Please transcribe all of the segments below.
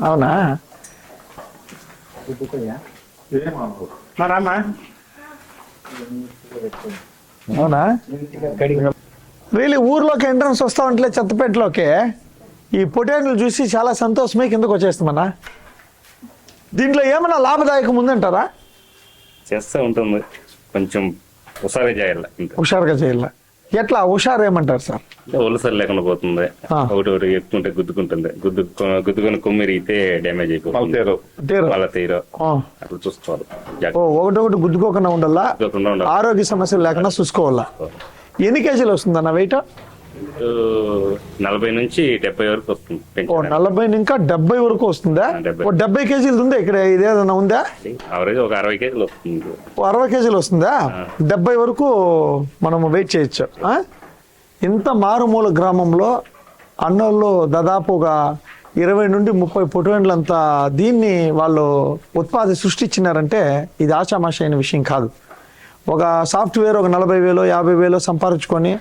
అవునా? అవునా? రియలీ ఊర్లోకి ఎంట్రన్స్ వస్తా ఉంటే చెత్తపేటలోకి. ఈ పొటేటోలు చూసి చాలా సంతోషమే కిందకు వచ్చేస్తామన్నా? దీంట్లో ఏమైనా లాభదాయకం ఉందంటారా? చేస్తూ ఉంటుంది. కొంచెం హుషారే చేయాలి. హుషారుగా చేయాల? ఎట్లా హుషారు ఏమంటారు సార్ ఒలసలు లేకుండా పోతుంది. ఒకటి ఒకటి ఎక్కుంటే గుద్దుకుంటుంది. గుద్దు గుద్దుకొని కొమ్మిరిగితే డ్యామేజ్ అయిపోతుంది. వాళ్ళ తీరు. ఆ. అట్లా చూసుకోవాలి. ఒకటొకటి గుద్దుకోకుండా ఉండాలా? ఆరోగ్య సమస్యలు లేకుండా చూసుకోవాలా? ఎన్ని కేజీలు వస్తుందన్న వెయిట్ నలభై నుంచి డెబ్బై వరకు వస్తుంది ఓ. నలభై ఇంకా డెబ్బై వరకు వస్తుందా? డెబ్బై. ఓ డెబ్బై కేజీలు ఉందా ఇక్కడ ఇదేదన్నా ఉందా? అవరేజ్ ఒక అరవై కేజీలు వస్తుంది. ఓ అరవై కేజీలు వస్తుందా? డెబ్బై వరకు మనం వెయిట్ చేయొచ్చు? ఇంత మారుమూల గ్రామంలో అన్నోళ్ళు దాదాపుగా ఇరవై నుండి ముప్పై పొటోన్లంత దీన్ని వాళ్ళు ఉత్పాది సృష్టించినారంటే ఇది ఆషామాష అయిన విషయం కాదు. ఒక సాఫ్ట్వేర్ ఒక నలభై వేలు యాభై వేలు సంపాదించుకొని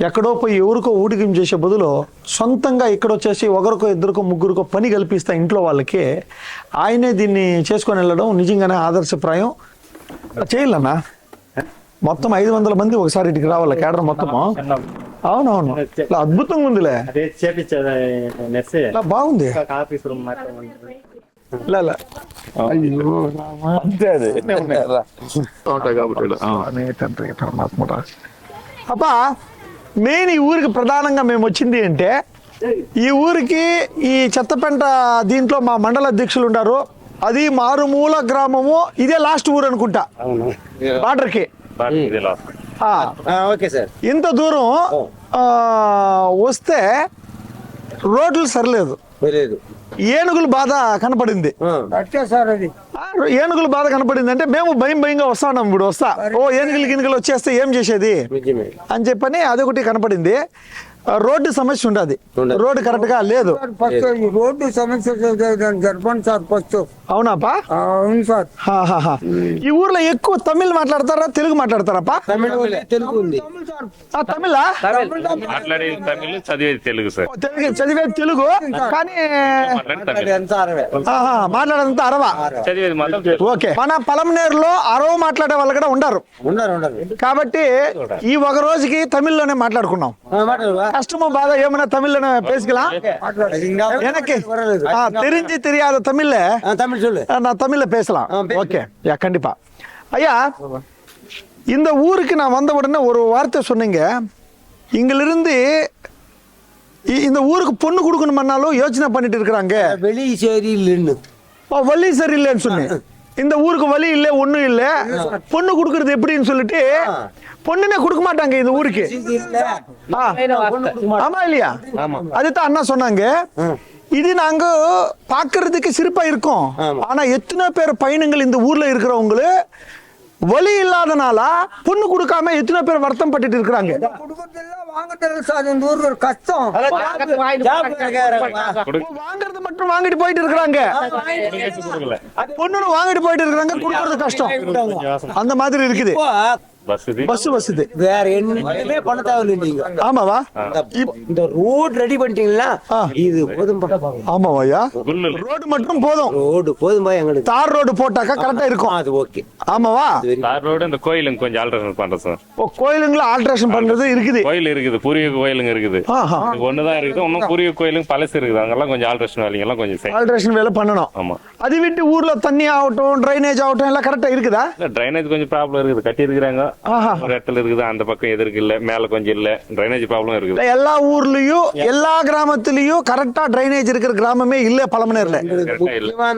ఎక్కడో పోయి ఎవరికో ఊడికం చేసే బదులు సొంతంగా ఇక్కడ వచ్చేసి ఒకరికో ఇద్దరికో ముగ్గురికో పని కల్పిస్తా ఇంట్లో వాళ్ళకి ఆయనే దీన్ని చేసుకొని వెళ్ళడం నిజంగానే ఆదర్శప్రాయం. చేయాలన్నా? మొత్తం ఐదు వందల మంది ఒకసారి ఇటుకి రావాలి కేడర్ మొత్తము? అవునవును. అద్భుతంగా ఉందిలే. బాగుంది. అబ్బా మెయిన్ ఈ ఊరికి ప్రధానంగా మేము వచ్చింది అంటే ఈ ఊరికి ఈ చెత్తపెంట దీంట్లో మా మండల అధ్యక్షులు ఉన్నారు అది మారుమూల గ్రామము. ఇదే లాస్ట్ ఊరు అనుకుంటా. అవును. బార్డర్కి. బాగా ఇదే లాస్ట్. ఆ, ఓకే సార్. ఇంత దూరం ఆ, వస్తే రోడ్లు సరిలేదు. లేదు ఏనుగుల బాధ కనపడింది. అట్టే సార్ అది. ఆ, ఏనుగుల బాధ కనపడింది అంటే మేము భయం భయంగా వస్తా ఉన్నాం ఇప్పుడు వస్తా. ఓ ఏనుగులు గినుగులు వచ్చేస్తే ఏం చేసేది? అని చెప్పని అదొకటి కనపడింది. రోడ్డు సమస్య ఉండదు. రోడ్డు కరెక్ట్గా లేదు రోడ్డు సమస్య జరపండి సార్ ఫస్ట్. అవునాపా? అవును సార్. ఈ ఊర్లో ఎక్కువ తమిళ్ మాట్లాడతారా తెలుగు మాట్లాడతారాపా? తమిళ తెలుగు ఉంది. ఆ, తమిళా? చదివేది తెలుగు సార్. తెలుగు చదివేది తెలుగు కానీ మాట్లాడేదంతా అరవా. ఓకే. మన పలంనేరులో అరవ మాట్లాడే వాళ్ళు కూడా ఉండరు ఉండరు ఉండరు కాబట్టి ఈ ఒక రోజుకి తమిళ్ళోనే మాట్లాడుకున్నాం. கஷ்டமும் பாதா. ஏமனா தமிழ்ல பேசிக்கலாம்? எனக்கு தெரிஞ்சு தெரியாத தமிழ்ல தமிழ் சொல்லு. நான் தமிழ்ல பேசலாம். ஓகே. யா கண்டிப்பா. ஐயா இந்த ஊருக்கு நான் வந்த உடனே ஒரு வார்த்தை சொன்னீங்க. இங்கிலிருந்து இந்த ஊருக்கு பொண்ணு கொடுக்கணும்னாலும் யோசனை பண்ணிட்டு இருக்கிறாங்க. வெளி சரி இல்லைன்னு. ஓ வழி சரி இல்லைன்னு சொன்னேன் இந்த ஊருக்கு வழி இல்லை ஒன்றும் இல்லை. பொண்ணு கொடுக்கறது எப்படின்னு சொல்லிட்டு பொண்ணுனே கொடுக்க மாட்டாங்க இந்த ஊருக்கு. ஆமா இல்லையா? அதுதான் அண்ணா சொன்னாங்க. இது நாங்க பாக்குறதுக்கு சிறப்பா இருக்கும். ஆனா எத்தனை பேர் பயணங்கள் இந்த ஊர்ல இருக்கிறவங்களு வழி இல்லாதனால பொண்ணு கொடுக்காம எத்தனை பேர் வருத்தம் பட்டுட்டு இருக்கிறாங்க. வாங்கறது மட்டும் வாங்கிட்டு போயிட்டு இருக்கிறாங்க. பொண்ணுன்னு வாங்கிட்டு போயிட்டு இருக்கிறாங்க கொடுக்கறது கஷ்டம். அந்த மாதிரி இருக்குது. பஸ் வசதி. வேற என்னமே பண்ண தேவையில்லை நீங்க. ஆமாவா? இந்த ரோடு ரெடி பண்ணிட்டீங்களா? இது போதும் ஆமாவாயா ரோடு மட்டும் போதும். ரோடு போதும்பா எங்களுக்கு. தார் ரோடு போட்டாக்கா கரெக்டா இருக்கும். அது ஓகே. ஆமாவா? தார் ரோடு இந்த கோயிலுங்க கொஞ்சம் ஆல்ட்ரேஷன் பண்றது சார். ஓ கோயிலுங்கள ஆல்ட்ரேஷன் பண்றது இருக்குது. கோயில் இருக்குது பூர்வீக கோயிலுங்க இருக்குது. ஒண்ணுதான் இருக்குது இன்னும் பூர்வீக கோயிலுங்க பழசு இருக்குது. அங்கெல்லாம் கொஞ்சம் ஆல்ட்ரேஷன் வேலைங்க எல்லாம் கொஞ்சம் ஆல்ட்ரேஷன் வேலை பண்ணணும். ஆமா. அது விட்டு ஊர்ல தண்ணி ஆகட்டும் ட்ரைனேஜ் ஆகட்டும் எல்லாம் கரெக்டா இருக்குதா? ட்ரைனேஜ் கொஞ்சம் ப்ராப்ளம் இருக்குது கட்டி இருக்கிறாங்க ஒரு இடத்துல இருக்குது அந்த பக்கம் எதிர்க்கு இல்ல மேல கொஞ்சம் இல்ல ட்ரைனேஜ் ப்ராப்ளம் இருக்குது. எல்லா ஊர்லயும் எல்லா கிராமத்துலயும் கரெக்டா ட்ரைனேஜ் இருக்கிற கிராமமே இல்ல பழமனேர்ல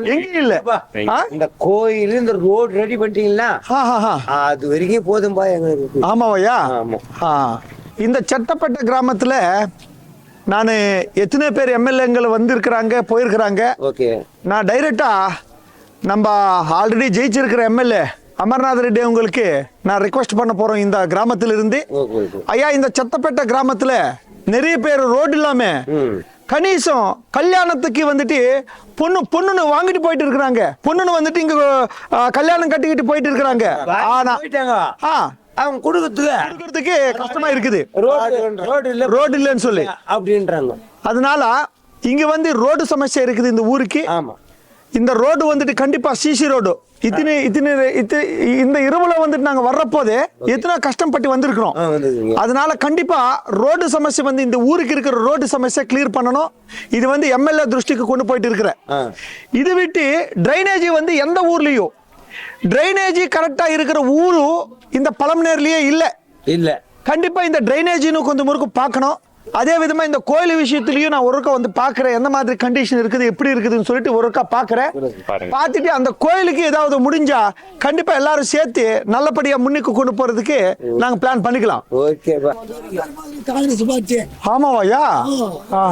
எங்கேயும் இல்ல? இந்த கோயில் இந்த ரோடு ரெடி பண்ணிட்டீங்களா? ஆ, ஆ, ஆ. அது வரைக்கும் போதும்பா எங்களுக்கு. ஆமாவையா. இந்த சட்டப்பட்ட கிராமத்துல நான் எத்தனை பேர் எம்எல்ஏங்கள் வந்திருக்கிறாங்க போயிருக்கிறாங்க. ஓகே நான் டைரக்டா நம்ம ஆல்ரெடி ஜெயிச்சிருக்கிற எம்எல்ஏ அமர்நாத் ரெட்டி உங்களுக்கு நான் ரிக்வெஸ்ட் பண்ண போறோம் இந்த கிராமத்துல இருந்து ஓகே ஓகே ஐயா இந்த சத்தப்பேட்டை கிராமத்துல நிறைய பேர் ரோடு இல்லாம ம். கணீசம் கல்யாணத்துக்கு வந்துட்டு பொண்ணு பொண்ணுன்னு வாங்கிட்டு போயிட்டு இருக்கிறாங்க. பொண்ணுன்னு வந்துட்டு இங்க கல்யாணம் கட்டிக்கிட்டு போயிட்டு இருக்கிறாங்க. ஆனா போயிட்டாங்க. ஆ. அவங்க கொடுக்கறதுக்கு. கொடுக்கறதுக்கு கஷ்டமா இருக்குது. ரோடு ரோடு இல்ல. ரோடு இல்லைன்னு சொல்லி. அப்படின்றாங்க. அதனால இங்க வந்து ரோடு சமஸ்யா இருக்குது இந்த ஊருக்கு. ஆமா. இந்த ரோடு வந்துட்டு கண்டிப்பா சிசி ரோடு. இத்தனை இத்தனை இத்த- இந்த இரவுல வந்துட்டு நாங்க வர்றப்போதே எத்தனை கஷ்டப்பட்டு வந்திருக்கிறோம். அதனால கண்டிப்பா ரோடு சமஸ்யா வந்து இந்த ஊருக்கு இருக்கிற ரோடு சமஸ்யா கிளியர் பண்ணணும். இது வந்து எம்எல்ஏ திருஷ்டிக்கு கொண்டு போயிட்டு இருக்கிற. இது விட்டு டிரைனேஜ் வந்து எந்த ஊர்லயும் டிரைனேஜ் கரெக்டா இருக்கிற ஊரும் இந்த பழமநேர்லயே இல்ல. இல்ல. கண்டிப்பா இந்த டிரைனேஜ்னு கொஞ்சம் முறுக்கு பார்க்கணும். அதே விதமா இந்த கோயில் விஷயத்துலயும் நான் ஒருக்கா வந்து பார்க்கறேன். எந்த மாதிரி கண்டிஷன் இருக்குது எப்படி இருக்குதுன்னு சொல்லிட்டு ஒருக்கா பார்க்கறேன். பார்த்துட்டு அந்த கோயிலுக்கு ஏதாவது முடிஞ்சா கண்டிப்பா எல்லாரும் சேர்த்து நல்லபடியா முன்னுக்கு கொண்டு போறதுக்கு நாங்க பிளான் பண்ணிக்கலாம். ஓகேப்பா ஆமாவாயா ஆ.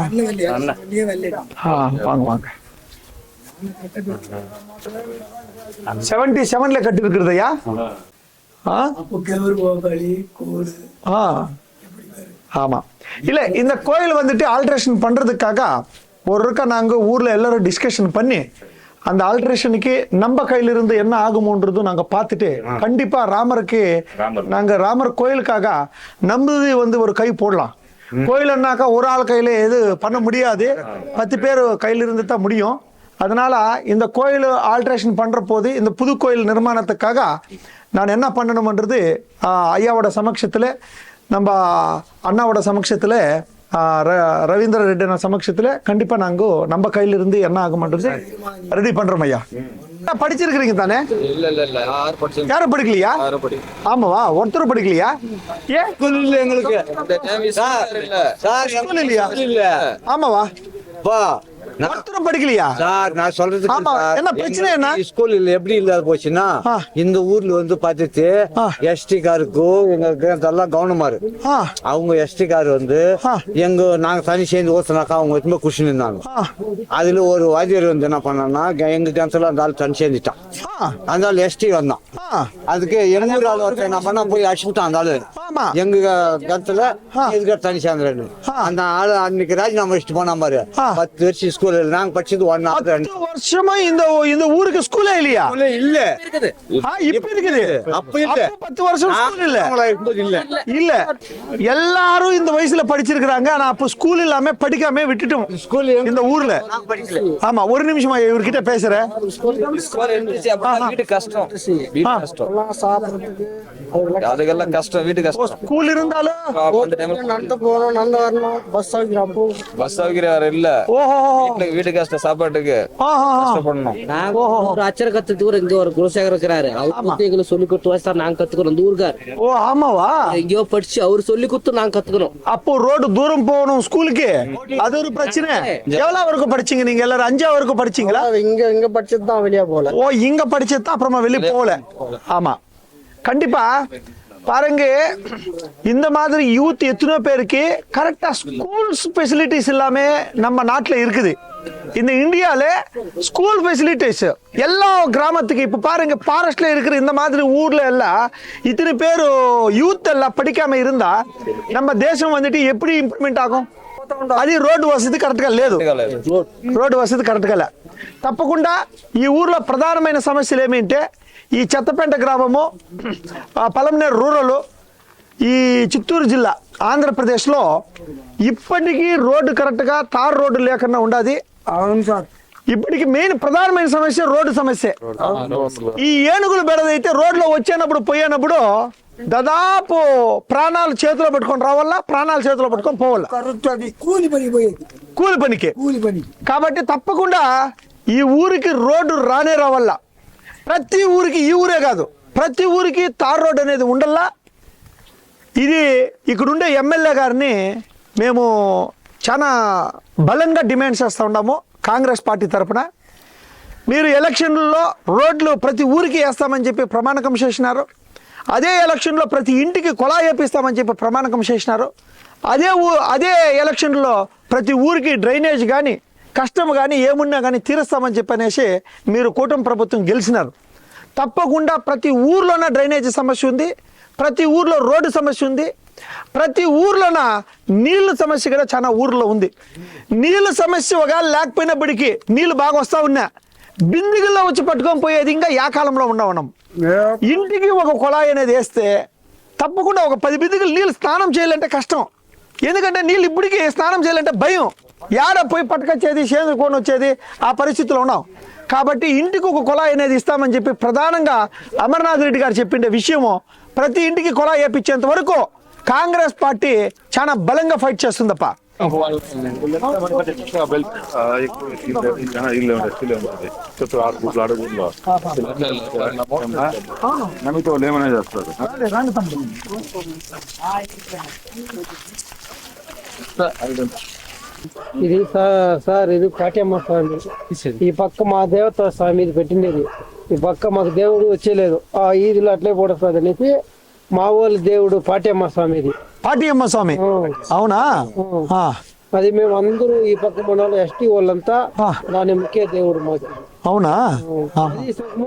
ஆ, வாங்க வாங்க. செவன்டி செவன்ல கட்டி இருக்கிறதையா ஆ. அப்போ கெவர் கோபாலி கோடு ஆ ஆமா. இல்ல இந்த கோயில் வந்துட்டு ஆல்ட்ரேஷன் பண்றதுக்காக ஒரு இருக்கா நாங்க ஊர்ல எல்லாரும் டிஸ்கஷன் பண்ணி அந்த ஆல்ட்ரேஷனுக்கு நம்ம கையில இருந்து என்ன ஆகுமோன்றதும் நாங்க பார்த்துட்டு கண்டிப்பா ராமருக்கு ராமர். நாங்க ராமர் கோயிலுக்காக நம்மது வந்து ஒரு கை போடலாம். கோயில்னாக்கா ஒரு ஆள் கையில எது பண்ண முடியாது. பத்து பேர் கையில இருந்து தான் முடியும். அதனால இந்த கோயில் ஆல்ட்ரேஷன் பண்ற போது இந்த புது கோயில் நிர்மாணத்துக்காக நான் என்ன பண்ணணும்ன்றது ஐயாவோட சமக்ஷத்துல நம்ம அண்ணாவோட ர- ரவீந்திர ரெட்டி சமக்ஷத்துல கண்டிப்பா நாங்க நம்ம கையில இருந்து என்ன ஆகுமன்றது ரெடி பண்றோம் ஐயா. படிச்சிருக்கிறீங்க தானே? இல்ல இல்ல இல்ல யாரும் படிக்கலையா? ஆமாவா? ஒருத்தரும் படிக்கலையா? ஏன்? எங்களுக்கு. ஆமாவா? பா ஒருத்தரும் படிக்கலையா? சார் நான் ஆமா, சார், என்ன பிரச்சனை என்ன? ஸ்கூல் இல்ல எப்படி இல்லாத போச்சுன்னா. இந்த ஊர்ல வந்து பார்த்துட்டு. எஸ்டி காருக்கும் எங்களுக்கு அதெல்லாம் கவனமாரு ஆ. அவங்க எஸ்டி கார் வந்து. எங்க நாங்க தனி சேர்ந்து ஓத்துனாக்கா அவங்க எதுவுமே குஷி இருந்தாங்க. அதுல ஒரு வாத்தியார் வந்து என்ன பண்ணான்னா எங்க கேன்சல் அந்த ஆள் தனி சேர்ந்துட்டான். அந்த ஆள் எஸ்டி வந்தான். அதுக்கு எங்க ஊர் ஆள் ஒருத்தன் என்ன பண்ணா போய் அடிச்சுட்டான் அந்த ஆளு. ஆமா. எங்க கருத்துல எதுக்கு தனி சேர்ந்துறேன்னு ஆ. அந்த ஆளு அன்னைக்கு ராஜினாமா வச்சுட்டு போனா பாரு. பத்து வருஷம் ஸ்கூல் நாங்க படிச்சது ஒன் ஆறு ரெண்டு பத்து வருஷமா இந்த இந்த ஊருக்கு ஸ்கூலே இல்லையா? இல்ல. இப்ப இருக்குது. அப்ப இல்ல. பத்து வருஷம் ஸ்கூல் இல்ல. இல்ல. இல்ல. எல்லாரும் இந்த வயசுல படிச்சிருக்கிறாங்க. ஆனா அப்ப ஸ்கூல் இல்லாம படிக்காம விட்டுட்டோம் ஸ்கூல் இந்த ஊர்ல. ஆமா ஒரு நிமிஷமா இவர்கிட்ட பேசுறேன் கஷ்டம். கஷ்டம். அதுக்கெல்லாம் கஷ்டம் வீட்டு கஷ்டம். ஸ்கூல் இருந்தாலும் அந்த டைம்ல நடந்து போறோம் நடந்து வரணும். பஸ் அப்போ. பஸ் சௌகரியம் இல்ல. ஓஹோ. வீட்டுக்கு வீட்டு கஷ்டம் சாப்பாட்டுக்கு. கஷ்டப்படணும். நாங்க ஒரு அச்சர கத்துக்கு இங்க ஒரு குலசேகர் இருக்கிறாரு. அவர் எங்களுக்கு சொல்லி கொடுத்து வயசா நாங்க கத்துக்கிறோம் இந்த ஊருக்கார். ஓ ஆமாவா? எங்கேயோ படிச்சு அவர் சொல்லி கொடுத்து நாங்க கத்துக்கிறோம். அப்போ ரோடு தூரம் போகணும் ஸ்கூலுக்கு அது ஒரு பிரச்சனை. எவ்வளவு வரைக்கும் படிச்சீங்க நீங்க எல்லாரும்? அஞ்சாவது வரைக்கும் படிச்சீங்களா? இங்க இங்க படிச்சது தான் வெளியே போல ஓ இங்க படிச்சது தான் அப்புறமா வெளிய போகல. ஆமா. கண்டிப்பா. பாருங்க இந்த மாதிரி யூத் எத்தனையோ பேருக்கு கரெக்டா ஸ்கூல்ஸ் ஃபெசிலிட்டிஸ் எல்லாமே நம்ம நாட்டுல இருக்குது இந்த இந்தியால ஸ்கூல் ஃபெசிலிட்டிஸ் எல்லா கிராமத்துக்கு இப்ப பாருங்க ஃபாரஸ்ட்ல இருக்கிற இந்த மாதிரி ஊர்ல எல்லாம் இத்தனை பேர் யூத் எல்லாம் படிக்காம இருந்தா நம்ம தேசம் வந்துட்டு எப்படி இம்ப்ளிமெண்ட் ఆగం అది రోడ్డు వసతి కరెక్ట్గా లేదు రోడ్డు వసతి కరెక్ట్గా లే తప్పకుండా ఈ ఊర్లో ప్రధానమైన సమస్యలు ఏమిటంటే ఈ చెత్తపేంట గ్రామము ఆ, పలమనేరు రూరల్ ఈ చిత్తూరు జిల్లా ఆంధ్రప్రదేశ్లో ఇప్పటికీ రోడ్డు కరెక్ట్గా తార్ రోడ్డు లేకుండా ఉండదు. అవును సార్. ఇప్పటికి మెయిన్ ప్రధానమైన సమస్య రోడ్డు సమస్య. ఈ ఏనుగులు బెడదైతే రోడ్లో వచ్చేటప్పుడు పోయేటప్పుడు దాదాపు ప్రాణాలు చేతిలో పట్టుకొని రావాలా ప్రాణాలు చేతిలో పట్టుకొని పోవాలా? కూలి పని కూలి పనికి. కూలి పని కాబట్టి తప్పకుండా ఈ ఊరికి రోడ్డు రానే రావాల? ప్రతి ఊరికి ఈ ఊరే కాదు. ప్రతి ఊరికి తార్ రోడ్ అనేది ఉండల్లా? ఇది ఇక్కడుండే ఎమ్మెల్యే గారిని మేము చాలా బలంగా డిమాండ్ చేస్తూ ఉన్నాము కాంగ్రెస్ పార్టీ తరఫున మీరు ఎలక్షన్లో రోడ్లు ప్రతి ఊరికి వేస్తామని చెప్పి ప్రమాణకం చేసినారు. అదే ఎలక్షన్లో ప్రతి ఇంటికి కొలా వేపిస్తామని చెప్పి ప్రమాణకం చేసినారు. అదే ఊ అదే ఎలక్షన్లో ప్రతి ఊరికి డ్రైనేజ్ కానీ కష్టం కానీ ఏమున్నా కానీ తీరుస్తామని చెప్పి అనేసి మీరు కూటమి ప్రభుత్వం గెలిచినారు. తప్పకుండా ప్రతి ఊర్లోన డ్రైనేజ్ సమస్య ఉంది ప్రతి ఊర్లో రోడ్డు సమస్య ఉంది ప్రతి ఊర్లోన నీళ్ళ సమస్య కూడా చాలా ఊర్లో ఉంది. నీళ్ళ సమస్య ఒకవేళ లేకపోయినప్పటికీ నీళ్ళు బాగా వస్తా ఉన్నా బిందిగుల్లో వచ్చి పట్టుకొని పోయేది ఇంకా యా కాలంలో ఉన్నాం మనం. ఇంటికి ఒక కుళాయి అనేది వేస్తే తప్పకుండా ఒక పది బిందుకులు నీళ్ళు స్నానం చేయాలంటే కష్టం. ఎందుకంటే నీళ్ళు ఇప్పటికీ స్నానం చేయాలంటే భయం. యాడ పోయి పట్టుకొచ్చేది చేదుకొని వచ్చేది ఆ పరిస్థితిలో ఉన్నాం. కాబట్టి ఇంటికి ఒక కుళాయి అనేది ఇస్తామని చెప్పి ప్రధానంగా అమర్నాథ్ రెడ్డి గారు చెప్పిండే విషయము ప్రతి ఇంటికి కుళాయి వేపించేంత వరకు కాంగ్రెస్ పార్టీ చాలా బలంగా ఫైట్ చేస్తుందప్ప. నమ్మితే ఏమైనా చేస్తారు ఇది సార్ ఇది కాట్యమ్మ స్వామి. ఈ పక్క మా దేవత స్వామి ఇది పెట్టిండేది. ఈ పక్క మాకు దేవుడు వచ్చేలేదు ఆ ఈదిలో అట్లే పడుతుంది అనేసి మా వాళ్ళ దేవుడు పాట్యమ్మ స్వామి ఇది. పార్టీ అమ్మ స్వామి అవునా? ఆ, అది మేము అందరూ ఈ పక్క మన వాళ్ళు ఎస్టీ వాళ్ళంతా ఆ. దాని ముఖ్య దేవుడు మాకు అవునా? ఆ. అది సగము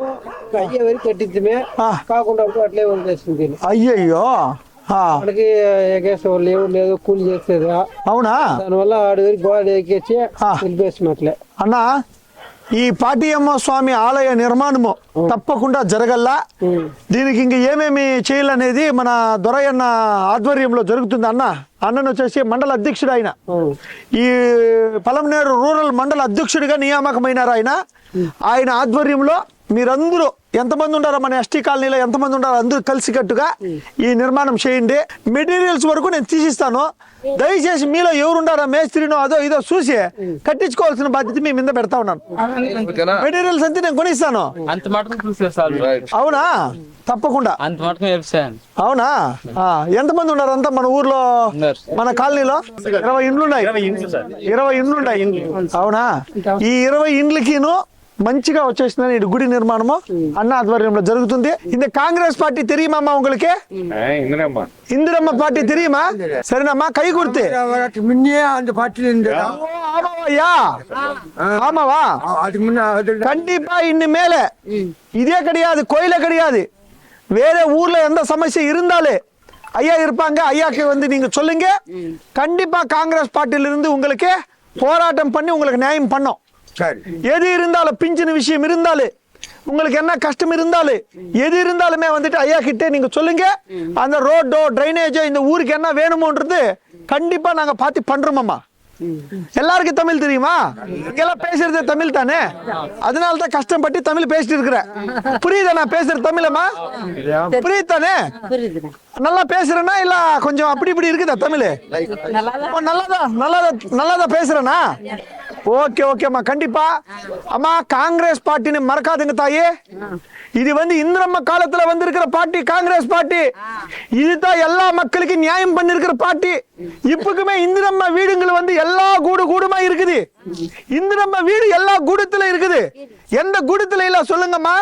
అయ్యే వరకు కట్టించమే ఆ. కాకుండా అప్పుడు అట్లే వదిలేస్తుంది అయ్యయ్యో! మనకి ఎగేసే ఎవరు లేదు కూలి చేసేదా? అవునా? దానివల్ల ఆడి గోడ. నిలిపేసినట్లే అన్నా ఈ పాటియమ్మ స్వామి ఆలయ నిర్మాణము తప్పకుండా జరగల్లా? దీనికి ఇంక ఏమేమి చేయాలనేది మన దొరయ్యన్న ఆధ్వర్యంలో జరుగుతుంది అన్న. అన్నను వచ్చేసి మండల అధ్యక్షుడు ఆయన. ఈ పలమనేరు రూరల్ మండల అధ్యక్షుడిగా నియామకమైనారు ఆయన. ఆయన ఆధ్వర్యంలో మీరందరూ ఎంతమంది ఉండారో మన ఎస్టీ కాలనీలో ఎంతమంది ఉండారో అందరూ కలిసికట్టుగా ఈ నిర్మాణం చేయండి. మెటీరియల్స్ వరకు నేను తీసిస్తాను. దయచేసి మీలో ఎవరుండారో మేస్త్రినో అదో ఇదో చూసి కట్టించుకోవాల్సిన బాధ్యత మీ మీద పెడతా ఉన్నాను. ఓకేనా? మెటీరియల్స్ అంతా నేను కొనిస్తాను. అంత మటుకు చూసేస్తారు అవునా? తప్పకుండా. అంత మటుకు చెప్తాను అవునా? ఆ, ఎంతమంది ఉన్నారు అంతా మన ఊర్లో. మన కాలనీలో? ఇరవై ఇండ్లు ఉన్నాయి ఇరవై ఇండ్లు ఉన్నాయి అవునా? ఈ ఇరవై ఇండ్లకిను మంచిగా వచ్చేసిందని ఈ గుడి నిర్మాణము అన్న ఆధ్వర్యంలో జరుగుతుంది இந்த కాంగ్రెస్ పార్టీ தெரியுமாம்மா உங்களுக்கு ఇంద్రమ్మ இந்திரம்மா பாட்டி தெரியுமா சரிண்ணாம்மா கை கொடுத்து அதுக்கு முன்னே அந்த பாட்டில் இருந்தது ஓ, ஆமாவாய்யா ஆமாவா அதுக்கு முன்னே அது கண்டிப்பா இனிமேல இதே கிடையாது கோயிலே கிடையாது வேற ஊர்ல எந்த சமஸ்யை இருந்தாலே ஐயா இருப்பாங்க ஐயாக்கு வந்து நீங்க சொல்லுங்க கண்டிப்பா காங்கிரஸ் பார்ட்டியில இருந்து உங்களுக்கு போராட்டம் பண்ணி உங்களுக்கு நியாயம் பண்ணோம் சரி. எது இருந்தாலும் பிஞ்சின விஷயம் இருந்தாலும் உங்களுக்கு என்ன கஷ்டம் இருந்தாலும் எது இருந்தாலுமே வந்துட்டு ஐயா கிட்டே நீங்க சொல்லுங்க. அந்த ரோடோ ட்ரைனேஜோ இந்த ஊருக்கு என்ன வேணுமோன்றது கண்டிப்பா நாங்க பார்த்து பண்றோமாம்மா. எல்லாருக்கும் தமிழ் தெரியுமா? இங்கெல்லாம் பேசுறது தமிழ் தானே? அதனால தான் கஷ்டப்பட்டு தமிழ் பேசிட்டு இருக்கிறேன். புரியுதா நான் பேசுறது தமிழம்மா? புரியுது. தானே? நல்லா பேசுறேனா இல்ல கொஞ்சம் அப்படி இப்படி இருக்குதா தமிழ்? நல்லாதான். நல்லாதான் நல்லாதான் பேசுறேனா ஓகே ஓகேம்மா கண்டிப்பா. அம்மா காங்கிரஸ் பார்ட்டின்னு மறக்காதுங்க தாயே. இது வந்து இந்திரம்மா காலத்துல வந்திருக்கிற பார்ட்டி காங்கிரஸ் பார்ட்டி. இதுதான் எல்லா மக்களுக்கும் நியாயம் பண்ணிருக்கிற பார்ட்டி. இப்பக்குமே இந்திரம்மா வீடுங்கள் வந்து எல்லா கூடு கூடுமா இருக்குது. இந்திரம்மா வீடு எல்லா கூடத்துல இருக்குது. எந்த கூடத்துல இல்ல சொல்லுங்கம்மா.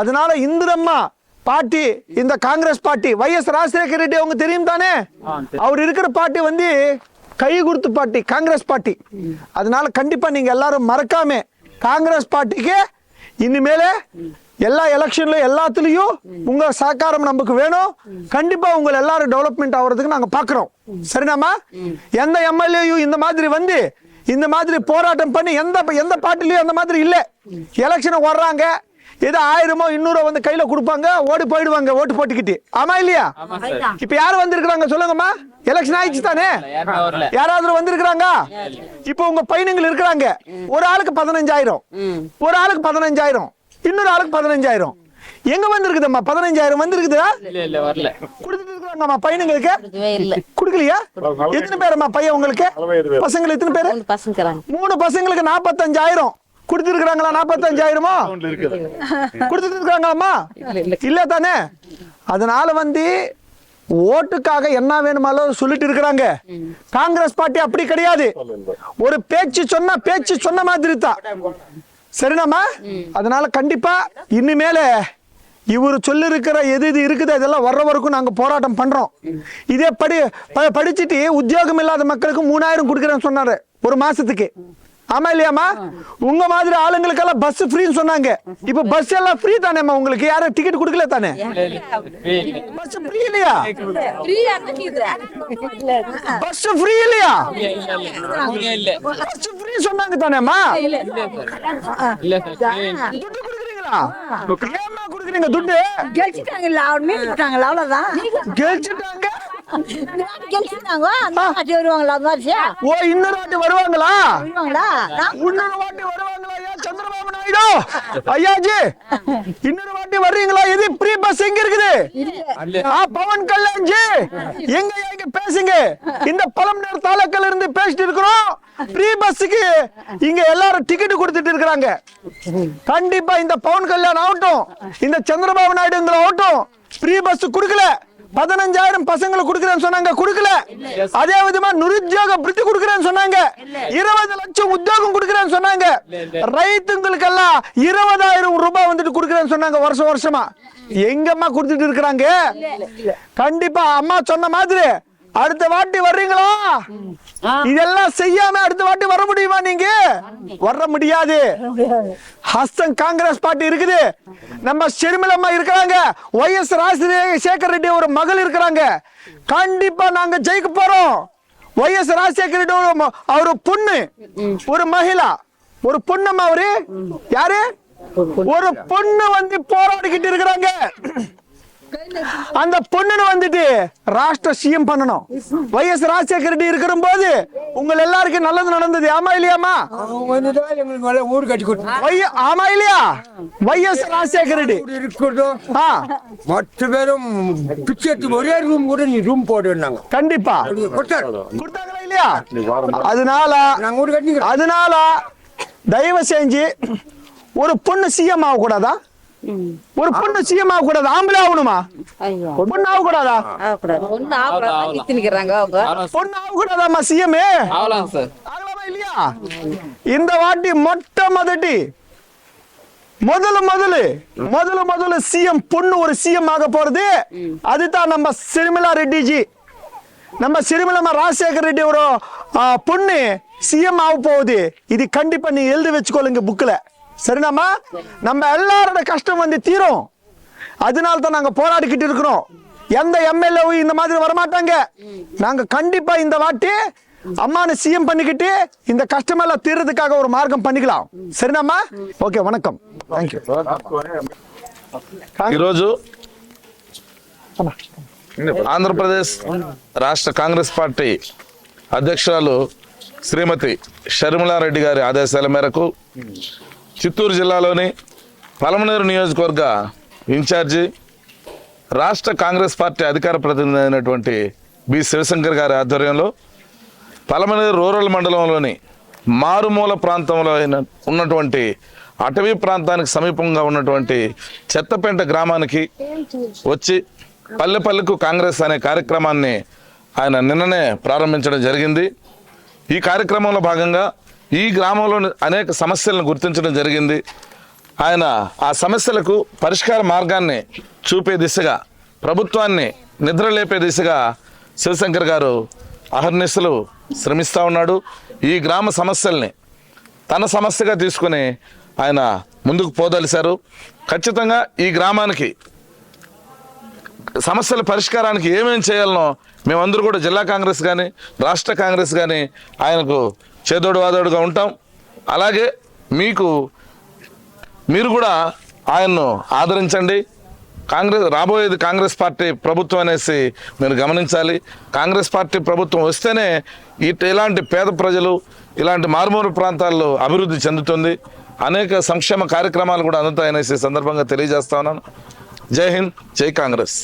அதனால இந்திரம்மா பார்ட்டி இந்த Congress party Y S Rajasekhara Reddy அவங்க தெரியும் தானே? அவர் இருக்கிற பார்ட்டி வந்து கை கொடுத்து பார்ட்டி காங்கிரஸ் பார்ட்டி அதனால கண்டிப்பா நீங்க எல்லாரும் மறக்காம காங்கிரஸ் பார்ட்டிக்கு இனிமேல எல்லா எலெக்ஷன்ல எல்லாத்துலயும் உங்க சಹகாரம் நமக்கு வேணும். கண்டிப்பா உங்களை எல்லாரும் டெவலப்மெண்ட் ஆகுறதுக்கு நாங்க பாக்குறோம். சரினாமா எந்த எம்எல்ஏயும் இந்த மாதிரி வந்து இந்த மாதிரி போராட்டம் பண்ணி எந்த எந்த பார்ட்டிலையும் அந்த மாதிரி இல்ல. எலெக்ஷன் வர்றாங்க ஏதோ ஆயிரமோ இன்னூறோ வந்து கையில கொடுப்பாங்க ஓடி போயிடுவாங்க ஓட்டு போட்டுக்கிட்டு. ஆமா இல்லையா? இப்ப யாரு வந்திருக்கிறாங்க சொல்லுங்கம்மா? எலெக்ஷன் ஆயிடுச்சு தானே? யாராவது வந்திருக்கிறாங்க? இப்போ உங்க பையனுங்கள் இருக்கிறாங்க. ஒரு ஆளுக்கு பதினஞ்சாயிரம். ஒரு ஆளுக்கு பதினஞ்சாயிரம். இன்னொரு ஆளுக்கு பதினஞ்சாயிரம். எங்க வந்திருக்குதம்மா? பதினஞ்சாயிரம் வந்திருக்குதா? இல்ல இல்ல வரல. கொடுத்துட்டு பையனுங்களுக்கு? இல்ல. குடுக்கலையா? எத்தனை பேரம்மா பையன் உங்களுக்கு? பசங்க எத்தனை பேரு? மூணு பசங்களுக்கு நாற்பத்தஞ்சாயிரம் கொடுத்துருக்காங்களா நாற்பத்தஞ்சாயிரமோ கொடுத்துட்டு இருக்காங்களாம்மா இல்ல தானே? அதனால வந்து ஓட்டுக்காக என்ன வேணுமாலும் சொல்லிட்டு இருக்கிறாங்க. காங்கிரஸ் பார்ட்டி அப்படி கிடையாது. ஒரு பேச்சு சொன்னா பேச்சு சொன்ன மாதிரி தான். சரினாமா அதனால கண்டிப்பா இனிமேல இவர் சொல்லிருக்கிற எது இது இருக்குது அதெல்லாம் வர்ற வரைக்கும் நாங்க போராட்டம் பண்றோம். இதே படி ப- படிச்சுட்டு உத்தியோகம் இல்லாத மக்களுக்கு மூணாயிரம் கொடுக்குறேன்னு சொன்னாரு ஒரு மாசத்துக்கு. ஆமா இல்லையாம்மா? உங்க மாதிரி ஆளுங்களுக்கெல்லாம் பஸ் ஃப்ரீன்னு சொன்னாங்க. இப்ப பஸ் எல்லாம் ஃப்ரீ தானேம்மா உங்களுக்கு? யாரும் டிக்கெட் கொடுக்கல தானே? பஸ் ஃப்ரீ இல்லையா? பஸ் ஃப்ரீ இல்லையா? இல்ல பஸ் ஃப்ரீ சொன்னாங்க தானேம்மா? இல்ல சார் துட்டு கொடுக்குறீங்களா? நீங்களா ஏம்மா குடுக்குறீங்க துட்டு? கெலிச்சிட்டாங்கல்ல அவர் மீட்டுட்டாங்கல்ல அவ்வளவுதான். கெழிச்சிட்டாங்க அந்த வருவாங்களா அந்த மாதிரி ஓ இன்னொரு வாட்டி வருவாங்களா? வருவாங்களா? இன்னொரு வாட்டி வருவாங்களா? ஐயா சந்திரபாபு நாயுடு! ஐயாஜி இன்னொரு வாட்டி வர்றீங்களா? இது ப்ரீ பஸ் எங்க இருக்குது? ஆ, பவன் கல்யாண் ஜி எங்க எங்க பேசுங்க. இந்த பழம் தாலுக்கால இருந்து பேசிட்டு இருக்கிறோம். ப்ரீ பஸ்ஸுக்கு இங்க எல்லாரும் டிக்கெட் கொடுத்துட்டு இருக்காங்க கண்டிப்பா இந்த பவன் கல்யாண் ஆகட்டும். இந்த சந்திரபாபு நாயுடுங்களை ஆகட்டும். ப்ரீ பஸ் கொடுக்கல. பதினஞ்சாயிரம் பசங்களை கொடுக்குறேன்னு சொன்னாங்க. கொடுக்கல. அதே விதமா நிருத்தியோக பிரித்து கொடுக்குறேன்னு சொன்னாங்க. இருபது லட்சம் உத்தியோகம் கொடுக்குறேன்னு சொன்னாங்க. ரைத்துங்களுக்கு எல்லாம் இருபதாயிரம் ரூபாய் வந்துட்டு கொடுக்குறேன்னு சொன்னாங்க வருஷம் வருஷமா. எங்கம்மா கொடுத்துட்டு இருக்கிறாங்க? கண்டிப்பா அம்மா சொன்ன மாதிரி அடுத்த வாட்டி வர்றீங்களா? இதெல்லாம் செய்யாம அடுத்த வாட்டி வர முடியுமா நீங்க? வர முடியாது. ஹஸ்தன் காங்கிரஸ் பார்ட்டி இருக்குது. நம்ம ஷெர்மிலம்மா இருக்கிறாங்க. ஒய் எஸ் ராஜசேகர் ரெட்டி ஒரு மகள் இருக்கிறாங்க. கண்டிப்பா நாங்க ஜெயிக்க போறோம். ஒய் எஸ் ராஜசேகர் ரெட்டி ஒரு பொண்ணு. ஒரு மகிழா. ஒரு பொண்ணம்மா அவரு. யாரு? ஒரு பொண்ணு வந்து போராடிக்கிட்டு இருக்கிறாங்க. அந்த பொண்ணுன்னு வந்துட்டு ராஷ்டிர சிஎம் பண்ணணும். வைஎஸ் ராஜசேகர ரெட்டி இருக்கிற போது உங்க எல்லாருக்கும் நல்லது நடந்தது. ஆமா இல்லையாமா ஊடு கட்டி கொடுத்து ஆமா இல்லையா? வைஎஸ் ராஜசேகர ரெட்டி. இருக்கிறதும் ஆ. மற்ற பேரும் பிச்சை ஒரே ரூம் கூட நீ ரூம் போடுனாங்க கண்டிப்பா. கொடுத்தாங்களா இல்லையா? அதனால நாங்க வீடு கட்டிக்கிறோம். அதனால தயவு செஞ்சு ஒரு பொண்ணு சிஎம் ஆகக்கூடாதா? ஒரு பொண்ணு சிஎம் ஆகக்கூடாது ஆம்பளை ஆகணுமா? பொண்ணு திணிக்கிறாங்க அவங்க. பொண்ணு ஆகக்கூடாதாம்மா சிஎம்? அவ்வளோங்க சார். ஆகலாமா இல்லையா? இந்த வாட்டி மொட்டை மொதட்டி முதல்ல முதல்ல முதல்ல முதல்ல சிஎம் பொண்ணு ஒரு சிஎம் ஆக போறது. அதுதான் நம்ம சிறுமிலா ரெட்டி ஜி நம்ம சிறுமிலமா ராஜசேகர் ரெட்டி ஒரு பொண்ணு சிஎம் ஆக போகுது இது கண்டிப்பா நீ எழுதி வச்சுக்கோளுங்க புக்ல சரினாமா நம்ம எல்லாரோட கஷ்டம் வந்து தீரும் அதனால தான் நாங்க போராடிக்கிட்டு இருக்கிறோம் எந்த எம்எல்ஏ இந்த மாதிரி வரமாட்டாங்க நாங்க கண்டிப்பா இந்த வாட்டி அம்மானு சிஎம் பண்ணிக்கிட்டு இந்த கஷ்டமெல்லாம் தீர்றதுக்காக ஒரு மார்க்கம் பண்ணிக்கலாம் சரினாமா ஓகே வணக்கம் தேங்க்யூ ఈరోజు ఆంధ్రప్రదేశ్ రాష్ట్ర కాంగ్రెస్ పార్టీ అధ్యక్షురాలు శ్రీమతి షర్మిలారెడ్డి గారి ఆదేశాల మేరకు చిత్తూరు జిల్లాలోని పలమనేరు నియోజకవర్గ ఇన్ఛార్జి రాష్ట్ర కాంగ్రెస్ పార్టీ అధికార ప్రతినిధి అయినటువంటి బి. శివశంకర్ గారి ఆధ్వర్యంలో పలమనేరు రూరల్ మండలంలోని మారుమూల ప్రాంతంలో అయిన ఉన్నటువంటి అటవీ ప్రాంతానికి సమీపంగా ఉన్నటువంటి చెత్తపేంట గ్రామానికి వచ్చి పల్లె పల్లెకు కాంగ్రెస్ అనే కార్యక్రమాన్ని ఆయన నిన్ననే ప్రారంభించడం జరిగింది. ఈ కార్యక్రమంలో భాగంగా ఈ గ్రామంలోని అనేక సమస్యలను గుర్తించడం జరిగింది. ఆయన ఆ సమస్యలకు పరిష్కార మార్గాన్ని చూపే దిశగా ప్రభుత్వాన్ని నిద్రలేపే దిశగా శివశంకర్ గారు అహర్నిశలు శ్రమిస్తూ ఉన్నాడు. ఈ గ్రామ సమస్యల్ని తన సమస్యగా తీసుకుని ఆయన ముందుకు పోదలిశారు. ఖచ్చితంగా ఈ గ్రామానికి సమస్యల పరిష్కారానికి ఏమేమి చేయాలనో మేమందరూ కూడా జిల్లా కాంగ్రెస్ కానీ రాష్ట్ర కాంగ్రెస్ కానీ ఆయనకు చేదోడు వాదోడుగా ఉంటాం. అలాగే మీకు మీరు కూడా ఆయన్ను ఆదరించండి. కాంగ్రెస్ రాబోయేది కాంగ్రెస్ పార్టీ ప్రభుత్వం అనేసి మీరు గమనించాలి. కాంగ్రెస్ పార్టీ ప్రభుత్వం వస్తేనే ఇట్ ఇలాంటి పేద ప్రజలు ఇలాంటి మారుమూరు ప్రాంతాల్లో అభివృద్ధి చెందుతుంది. అనేక సంక్షేమ కార్యక్రమాలు కూడా అందుతాయనేసి సందర్భంగా తెలియజేస్తా ఉన్నాను. జై హింద్ జై కాంగ్రెస్.